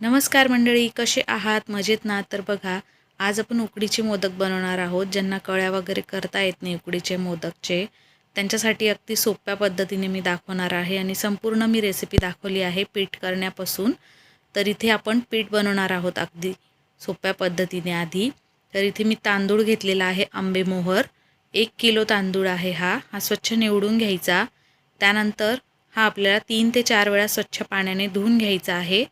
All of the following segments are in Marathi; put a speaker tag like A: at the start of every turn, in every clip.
A: नमस्कार मंडळी कसे आहात? मजेत ना? तर बघा आज आपण उकडीचे मोदक बनवणार आहोत ज्यांना कळ्या वगैरे करता येत नाही उकडीचे मोदकचे. त्यांच्यासाठी अगदी सोप्या पद्धतीने मी दाखवणार आहे आणि संपूर्ण मी रेसिपी दाखवली आहे पीठ करण्यापासून. तर इथे आपण पीठ बनवणार आहोत अगदी सोप्या पद्धतीने आधी. तर इथे मी तांदूळ घेतलेला आहे आंबेमोहर एक किलो तांदूळ आहे हा. हा स्वच्छ निवडून घ्यायचा. त्यानंतर हा आपल्याला तीन ते चार वेळा स्वच्छ पाण्याने धुवून घ्यायचा आहे.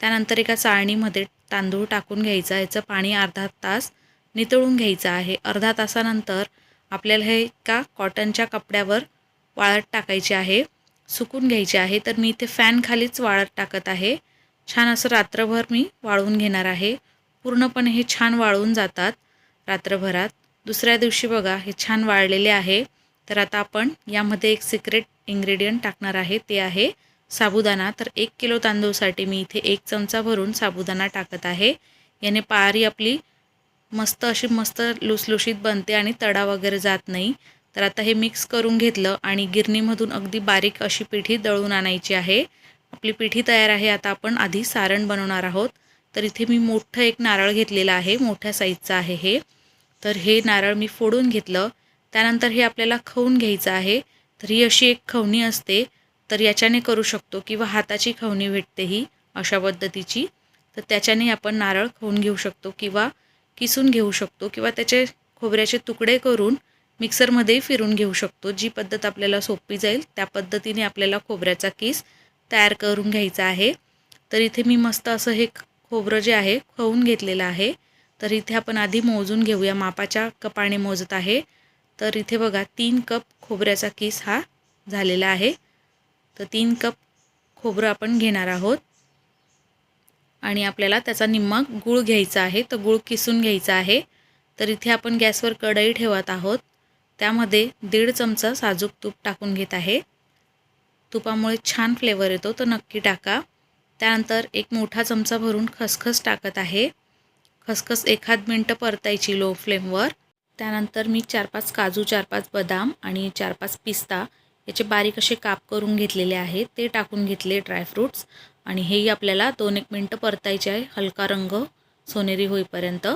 A: त्यानंतर एका चाळणीमध्ये तांदूळ टाकून घ्यायचा याचं पाणी अर्धा तास नितळून घ्यायचं आहे. अर्धा तासानंतर आपल्याला हे एका कॉटनच्या कपड्यावर वाळत टाकायचे आहे सुकून घ्यायचे आहे. तर मी इथे फॅनखालीच वाळत टाकत आहे. छान असं रात्रभर मी वाळवून घेणार आहे. पूर्णपणे हे छान वाळून जातात रात्रभरात. दुसऱ्या दिवशी बघा हे छान वाळलेले आहे. तर आता आपण यामध्ये एक सिक्रेट इन्ग्रेडियंट टाकणार आहे ते आहे साबुदाणा. तर एक किलो तांदूळसाठी मी इथे एक चमचा भरून साबुदाणा टाकत आहे. याने पारी आपली मस्त अशी मस्त लुसलुशीत बनते आणि तडा वगैरे जात नाही. तर आता हे मिक्स करून घेतलं आणि गिरणीमधून अगदी बारीक अशी पिठी दळून आणायची आहे. आपली पिठी तयार आहे. आता आपण आधी सारण बनवणार आहोत. तर इथे मी मोठं एक नारळ घेतलेलं आहे. मोठ्या साईजचं आहे हे. तर हे नारळ मी फोडून घेतलं. त्यानंतर हे आपल्याला खवून घ्यायचं आहे. तर ही अशी एक खवणी असते. तर याच्याने करू शकतो किंवा हाताची खवणी भेटते ही अशा पद्धतीची. तर त्याच्याने आपण नारळ खवून घेऊ शकतो किंवा किसून घेऊ शकतो किंवा त्याचे खोबऱ्याचे तुकडे करून मिक्सरमध्ये फिरून घेऊ शकतो. जी पद्धत आपल्याला सोपी जाईल त्या पद्धतीने आपल्याला खोबऱ्याचा किस तयार करून घ्यायचा आहे. तर इथे मी मस्त असं हे खोबरं जे आहे खवून घेतलेलं आहे. तर इथे आपण आधी मोजून घेऊया. मापाच्या कपाने मोजत आहे. तर इथे बघा तीन कप खोबऱ्याचा किस हा झालेला आहे. तर तीन कप खोबरं आपण घेणार आहोत. आणि आपल्याला त्याचा निम्मा गूळ घ्यायचा आहे. तर गूळ किसून घ्यायचा आहे. तर इथे आपण गॅसवर कढई ठेवत आहोत. त्यामध्ये दीड चमचा साजूक तूप टाकून घेत आहे. तुपामुळे छान फ्लेवर येतो. तर नक्की टाका. त्यानंतर एक मोठा चमचा भरून खसखस टाकत आहे. खसखस एखाद मिनटं परतायची लो फ्लेमवर त्यानंतर मी चार पाच काजू चार पाच बदाम आणि चार पाच पिस्ता याचे बारीक असे काप करून घेतलेले आहेत ते टाकून घेतले ड्रायफ्रूट्स आणि हेही आपल्याला दोन एक मिनटं परतायचे आहे हलका रंग सोनेरी होईपर्यंत.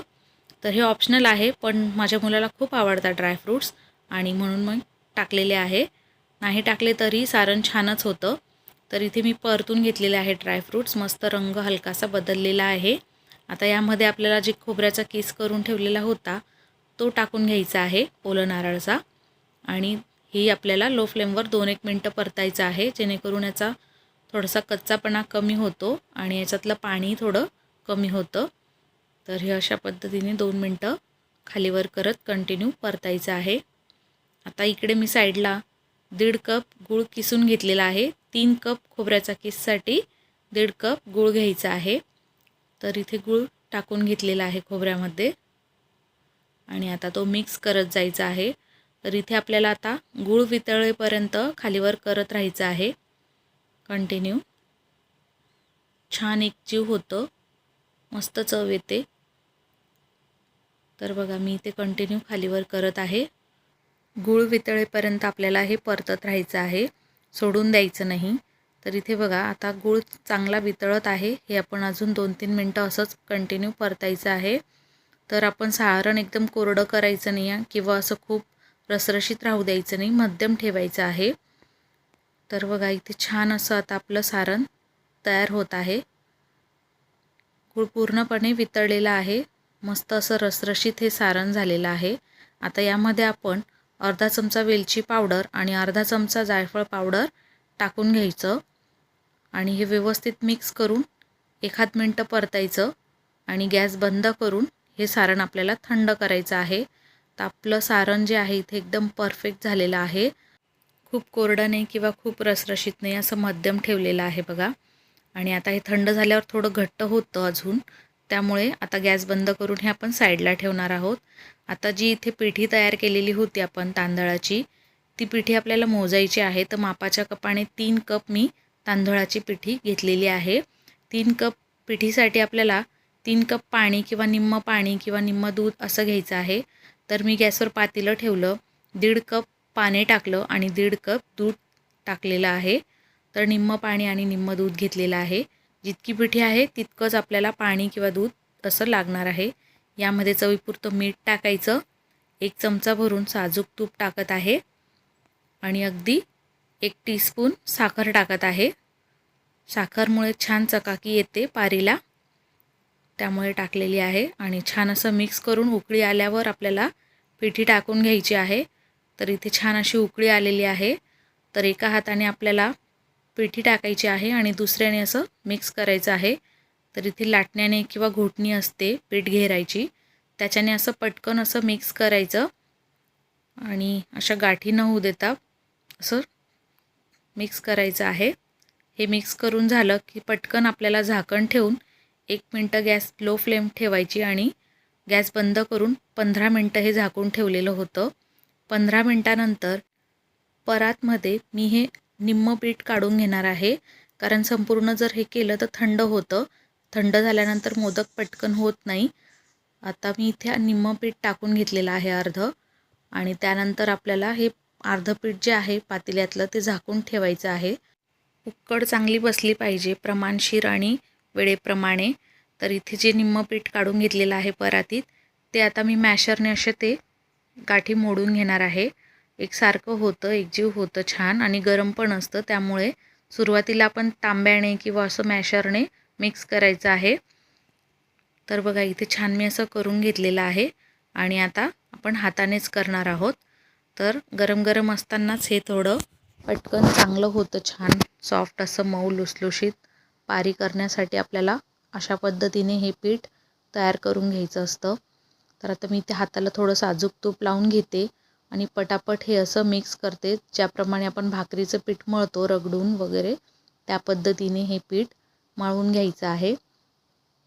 A: तर हे ऑप्शनल आहे पण माझ्या मुलाला खूप आवडतात ड्रायफ्रूट्स आणि म्हणून मग टाकलेले आहे. नाही टाकले तरी सारण छानच होतं. तर इथे मी परतून घेतलेले आहे ड्रायफ्रूट्स मस्त रंग हलकासा बदललेला आहे. आता यामध्ये आपल्याला जे खोबऱ्याचा केस करून ठेवलेला होता तो टाकून घ्यायचा आहे ओलं नारळचा. आणि ही आपल्याला लो फ्लेमवर दोन एक मिनटं परतायचं आहे. जेणेकरून याचा थोडासा कच्चापणा कमी होतो आणि याच्यातलं पाणी थोडं कमी होतं. तर हे अशा पद्धतीने दोन मिनटं खालीवर करत कंटिन्यू परतायचं आहे. आता इकडे मी साईडला दीड कप गूळ किसून घेतलेला आहे. तीन कप खोबऱ्याचा किससाठी दीड कप गूळ घ्यायचा आहे. तर इथे गूळ टाकून घेतलेला आहे खोबऱ्यामध्ये. आणि आता तो मिक्स करत जायचा आहे. तर इथे आपल्याला आता गूळ वितळेपर्यंत खालीवर करत राहायचं आहे. कंटिन्यू छान एक जीव होतं. मस्त चव येते. तर बघा मी ते कंटिन्यू खालीवर करत आहे. गूळ वितळेपर्यंत आपल्याला हे परतत राहायचं आहे. सोडून द्यायचं नाही. तर इथे बघा आता गूळ चांगला वितळत आहे. हे आपण अजून दोन तीन मिनटं असंच कंटिन्यू परतायचं आहे. तर आपण सारण एकदम कोरडं करायचं नाही आहे किंवा असं खूप रसरशीत राहू द्यायचं नाही मध्यम ठेवायचं आहे. तर बघा इथे छान असं आता आपलं सारण तयार होत आहे. गुळ पूर्णपणे वितळलेला आहे. मस्त असं रसरशीत हे सारण झालेलं आहे. आता यामध्ये आपण अर्धा चमचा वेलची पावडर आणि अर्धा चमचा जायफळ पावडर टाकून घ्यायचं. आणि हे व्यवस्थित मिक्स करून एखाद मिनटं परतायचं आणि गॅस बंद करून हे सारण आपल्याला थंड करायचं आहे. तर आपलं सारण जे आहे इथे एकदम परफेक्ट झालेलं आहे. खूप कोरडं नाही किंवा खूप रसरशीत नाही असं मध्यम ठेवलेलं आहे बघा. आणि आता हे थंड झाल्यावर थोडं घट्ट होतं अजून. त्यामुळे आता गॅस बंद करून हे आपण साईडला ठेवणार आहोत. आता जी इथे पिठी तयार केलेली होती आपण तांदळाची ती पिठी आपल्याला मोजायची आहे. तर मापाच्या कपाने तीन कप मी तांदळाची पिठी घेतलेली आहे. तीन कप पिठीसाठी आपल्याला तीन कप पाणी किंवा निम्म पाणी किंवा निम्म दूध असं घ्यायचं आहे. तर मी गॅसवर पातेलं ठेवलं दीड कप पाणी टाकलं आणि दीड कप दूध टाकलेलं आहे. तर निम्म पाणी आणि निम्म दूध घेतलेलं आहे. जितकी पिठी आहे तितकंच आपल्याला पाणी किंवा दूध असं लागणार आहे. यामध्ये चवीपुरतं मीठ टाकायचं. एक चमचा भरून साजूक तूप टाकत आहे. आणि अगदी एक टीस्पून साखर टाकत आहे. साखरमुळे छान चकाकी येते पारीला. त्यामुळे टाकलेली आहे. आणि छान असं मिक्स करून उकळी आल्यावर आपल्याला पिठी टाकून घ्यायची आहे. तर इथे छान अशी उकळी आलेली आहे. तर एका हाताने आपल्याला पिठी टाकायची आहे आणि दुसऱ्याने असं मिक्स करायचं आहे. तर इथे लाटण्याने किंवा घोटणी असते पीठ घेरायची. त्याच्याने असं पटकन असं मिक्स करायचं. आणि अशा गाठी न होऊ देता असं मिक्स करायचं आहे. हे मिक्स करून झालं की पटकन आपल्याला झाकण ठेवून एक मिनटं गॅस लो फ्लेम ठेवायची आणि गॅस बंद करून पंधरा मिनटं हे झाकून ठेवलेलं होतं. पंधरा मिनटानंतर परातमध्ये मी हे निम्म पीठ काढून घेणार आहे. कारण संपूर्ण जर हे केलं तर थंड होतं. थंड झाल्यानंतर मोदक पटकन होत नाही. आता मी इथे निम्म पीठ टाकून घेतलेलं आहे अर्ध. आणि त्यानंतर आपल्याला हे अर्ध पीठ जे आहे पातेल्यातलं ते झाकून ठेवायचं आहे. उक्कड चांगली बसली पाहिजे. प्रमाणशीर आणि वेळेप्रमाणे. तर इथे जे निम्मं पीठ काढून घेतलेलं आहे परातीत ते आता मी मॅशरने असे ते गाठी मोडून घेणार आहे. एकसारखं होतं एकजीव होतं छान आणि गरम पण असतं. त्यामुळे सुरुवातीला आपण तांब्याने किंवा असं मॅशरने मिक्स करायचं आहे. तर बघा इथे छान मी असं करून घेतलेलं आहे आणि आता आपण हातानेच करणार आहोत. तर गरम गरम असतानाच हे थोडं पटकन चांगलं होतं छान सॉफ्ट असं मऊ लुसलुशीत. पारी करण्यासाठी आपल्याला अशा पद्धतीने हे पीठ तयार करून घ्यायचं असतं. तर आता मी ते हाताला थोडं साजूक तूप लावून घेते आणि पटापट हे असं मिक्स करते ज्याप्रमाणे आपण भाकरीचं पीठ मळतो रगडून वगैरे त्या पद्धतीने हे पीठ मळून घ्यायचं आहे.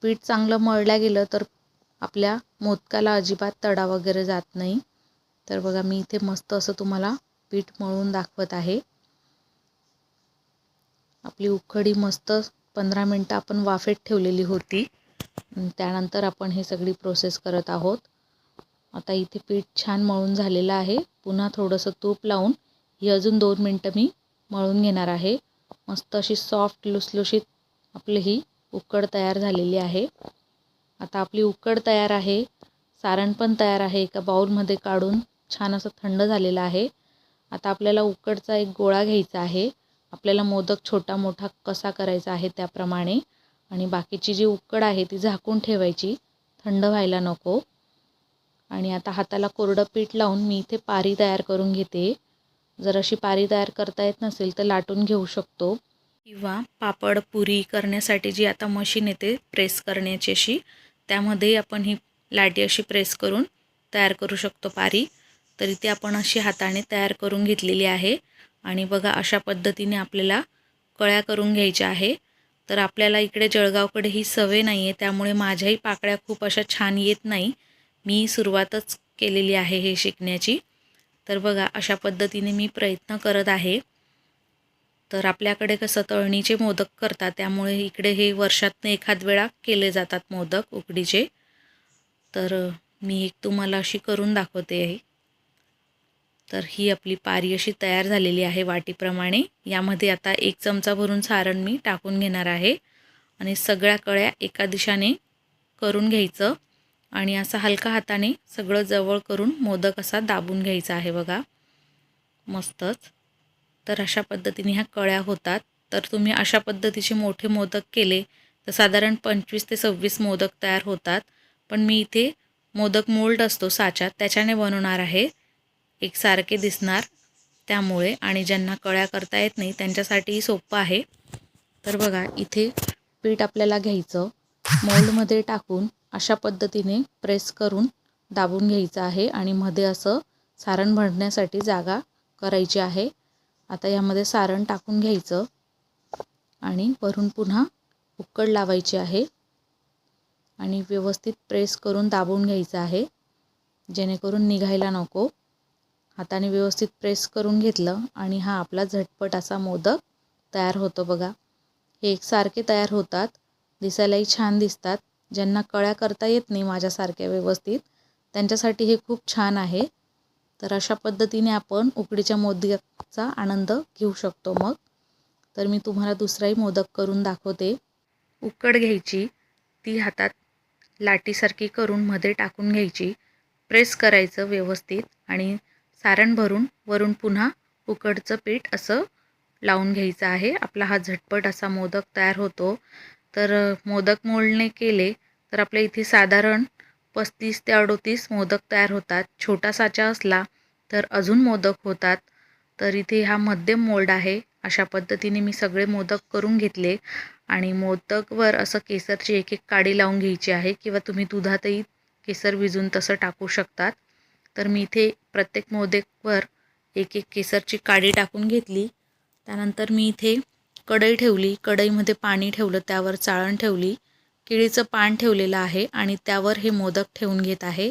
A: पीठ चांगलं मळल्या गेलं तर आपल्या मोदकाला अजिबात तडा वगैरे जात नाही. तर बघा मी इथे मस्त असं तुम्हाला पीठ मळून दाखवत आहे. आपली उखडी मस्त पंधरा मिनटं आपण वाफेत ठेवलेली होती. त्यानंतर आपण हे सगळी प्रोसेस करत आहोत. आता इथे पीठ छान मळून झालेलं आहे. पुन्हा थोडंसं तूप लावून ही अजून दोन मिनटं मी मळून घेणार आहे. मस्त अशी सॉफ्ट लुसलुशीत आपली ही उकड तयार झालेली आहे. आता आपली उकड तयार आहे. सारण पण तयार आहे एका बाऊलमध्ये काढून छान असं थंड झालेलं आहे. आता आपल्याला उकडचा एक गोळा घ्यायचा आहे. आपल्याला मोदक छोटा मोठा कसा करायचा आहे त्याप्रमाणे आणि बाकीची जी उकड आहे ती झाकून ठेवायची. थंड व्हायला नको. आणि आता हाताला कोरडं पीठ लावून मी इथे पारी तयार करून घेते. जर अशी पारी तयार करता येत नसेल तर लाटून घेऊ शकतो. किंवा पापड पुरी करण्यासाठी जी आता मशीन येते प्रेस करण्याची अशी त्यामध्ये आपण ही लाटी अशी प्रेस करून तयार करू शकतो पारी. तरी ती आपण अशी हाताने तयार करून घेतलेली आहे. आणि बघा अशा पद्धतीने आपल्याला कळ्या करून घ्यायच्या आहे. तर आपल्याला इकडे जळगावकडे ही सवय नाही आहे त्यामुळे माझ्याही पाकळ्या खूप अशा छान येत नाही. मी सुरुवातच केलेली आहे हे शिकण्याची. तर बघा अशा पद्धतीने मी प्रयत्न करत आहे. तर आपल्याकडे कसं तळणीचे मोदक करतात त्यामुळे इकडे हे वर्षातनं एखाद वेळा केले जातात मोदक उकडीचे. तर मी एक तुम्हाला अशी करून दाखवते. आहे तर ही आपली पारी अशी तयार झालेली आहे वाटीप्रमाणे. यामध्ये आता एक चमचा भरून सारण मी टाकून घेणार आहे. आणि सगळ्या कळ्या एका दिशाने करून घ्यायचं. आणि असं हलका हाताने सगळं जवळ करून मोदक असा दाबून घ्यायचा आहे बघा. मस्तच. तर अशा पद्धतीने ह्या कळ्या होतात. तर तुम्ही अशा पद्धतीचे मोठे मोदक केले तर साधारण पंचवीस ते सव्वीस मोदक तयार होतात. पण मी इथे मोदक मोल्ड असतो साच्यात त्याच्याने बनवणार आहे. एकसारखे दिसणार त्यामुळे आणि ज्यांना कळ्या करता येत नाही त्यांच्यासाठीही सोपं आहे. तर बघा इथे पीठ आपल्याला घ्यायचं. मोल्डमध्ये टाकून अशा पद्धतीने प्रेस करून दाबून घ्यायचं आहे आणि मध्ये असं सारण भरण्यासाठी जागा करायची आहे. आता यामध्ये सारण टाकून घ्यायचं आणि वरून पुन्हा उकड लावायची आहे आणि व्यवस्थित प्रेस करून दाबून घ्यायचं आहे. जेणेकरून निघायला नको. हाताने व्यवस्थित प्रेस करून घेतलं आणि हा आपला झटपट असा मोदक तयार होतो बघा. हे एकसारखे तयार होतात. दिसायलाही छान दिसतात. ज्यांना कळ्या करता येत नाही माझ्यासारख्या व्यवस्थित त्यांच्यासाठी हे खूप छान आहे. तर अशा पद्धतीने आपण उकडीच्या मोदकाचा आनंद घेऊ शकतो मग. तर मी तुम्हाला दुसराही मोदक करून दाखवते. उकड घ्यायची. ती हातात लाटीसारखी करून मध्ये टाकून घ्यायची. प्रेस करायचं व्यवस्थित आणि सारण भरून वरून पुन्हा उकडचं पीठ असं लावून घ्यायचं आहे. आपला हा झटपट असा मोदक तयार होतो. तर मोदक मोडणे केले तर आपल्या इथे साधारण पस्तीस ते अडोतीस मोदक तयार होतात. छोटा साचा असला तर अजून मोदक होतात. तर इथे हा मध्यम मोल्ड आहे. अशा पद्धतीने मी सगळे मोदक करून घेतले आणि मोदकवर असं केसरची एक एक काडी लावून घ्यायची आहे किंवा तुम्ही दुधातही केसर विजून तसं टाकू शकतात. तर मी इथे प्रत्येक मोदकवर एक एक केसरची काडी टाकून घेतली. त्यानंतर मी इथे कढई ठेवली. कढईमध्ये पाणी ठेवलं त्यावर चाळण ठेवली. केळीचं पान ठेवलेलं आहे आणि त्यावर हे मोदक ठेवून घेत आहे.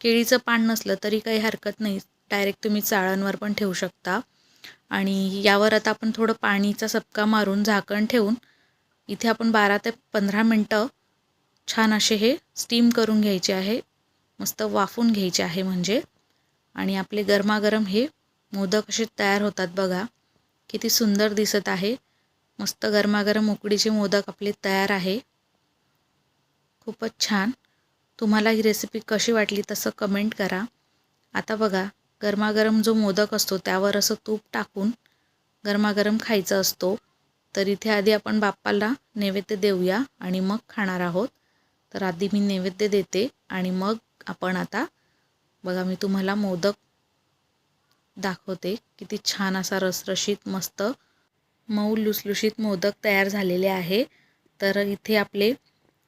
A: केळीचं पान नसलं तरी काही हरकत नाही. डायरेक्ट तुम्ही चाळणवर पण ठेवू शकता. आणि यावर आता आपण थोडं पाणीचा सपका मारून झाकण ठेवून इथे आपण बारा ते पंधरा मिनटं छान असे हे स्टीम करून घ्यायचे आहे. मस्त वाफून घ्यायचे आहे म्हणजे. आणि आपले गरमागरम हे मोदक असे तयार होतात बघा. किती सुंदर दिसत आहे. मस्त गरमागरम उकडीचे मोदक आपले तयार आहे. खूपच छान. तुम्हाला ही रेसिपी कशी वाटली तसं कमेंट करा. आता बघा गरमागरम जो मोदक असतो त्यावर असं तूप टाकून गरमागरम खायचा असतो. तर इथे आधी आपण बाप्पाला नैवेद्य देऊया आणि मग खाणार आहोत. तर आधी मी नैवेद्य देते आणि मग आपण आता बघा मी तुम्हाला मोदक दाखवते. किती छान असा रसरशीत मस्त मऊ लुसलुशीत मोदक तयार झालेले आहे. तर इथे आपले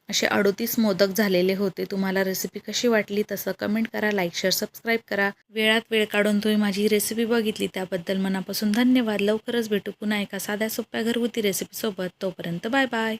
A: असे अडोतीस मोदक झालेले होते. तुम्हाला रेसिपी कशी वाटली तसं कमेंट करा लाईक शेअर सबस्क्राईब करा. वेळात वेळ काढून तुम्ही माझी रेसिपी बघितली त्याबद्दल मनापासून धन्यवाद. लवकरच भेटू पुन्हा एका साध्या सोप्या घरगुती रेसिपीसोबत तोपर्यंत बाय बाय